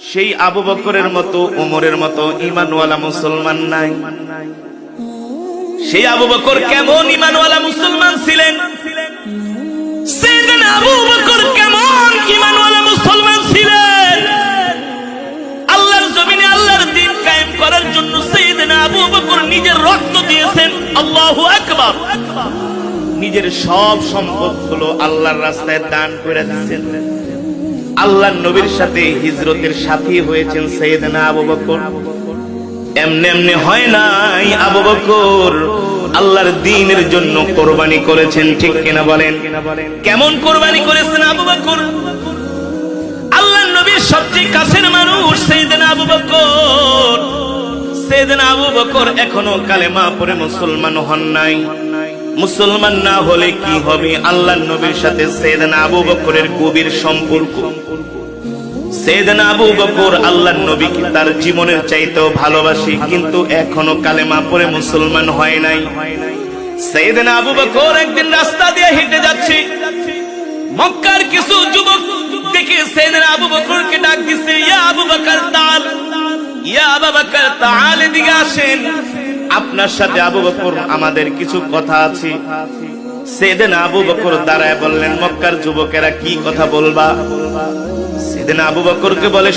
সেই আবু বকরের মতো উমরের মতো ইমানওয়ালা মুসলমান নাই। সেই আবু বকর কেমন ইমানওয়ালা মুসলমান ছিলেন? আবু ইমানওয়ালা মুসলমান ছিলেন? আল্লাহর আল্লাহর দিন কায়েম করার জন্য সেদিন আবু বকর নিজের রক্ত দিয়েছেন নিজের সব সম্পদগুলো আল্লাহর রাস্তায় দান করে দিয়েছেন। আল্লাহ নবীর সাথে হিজরতের সাথী হয়েছেন সৈয়দনা আবু বকর। এমনি এমনি হয় নাই আবু বকর। আল্লাহর দিনের জন্য কোরবানি করেছেন, ঠিক কিনা বলেন? কেমন কোরবানি করেছেন আবু বকর? আল্লাহ নবীর সবচেয়ে কাছের মানুষ সৈয়দনা আবু বকর। সৈয়দনা আবু বকর এখনও কালেমা পড়ে মুসলমান হন নাই। মুসলমান না হলে কি হবে? আল্লাহ নবীর সাথে সৈয়দনা আবু বকরের গভীর সম্পর্ক। সৈয়দনা আবু বকর আল্লাহ নবীকে তার জীবনের চাইতেও ভালোবাসি, কিন্তু এখনও কালেমা পড়ে মুসলমান হয় নাই। সৈয়দনা আবু বকর একদিন রাস্তা দিয়ে হেঁটে যাচ্ছে। মক্কার কিছু যুবক দেখে সৈয়দনা আবু বকরকে ডাক দিছে, ইয়া আবু বকর তাল, ইয়া আবু বকর তাল, এদিকে আসেন। আপনার সাথে আবু বকর, আমাদের কিছু কথা আছে। সেদিন আবু বকর দাঁড়ায় বললেন, মক্কার যুবকেরা কি কথা বলবা? সেদিন আবু বকরকে বলে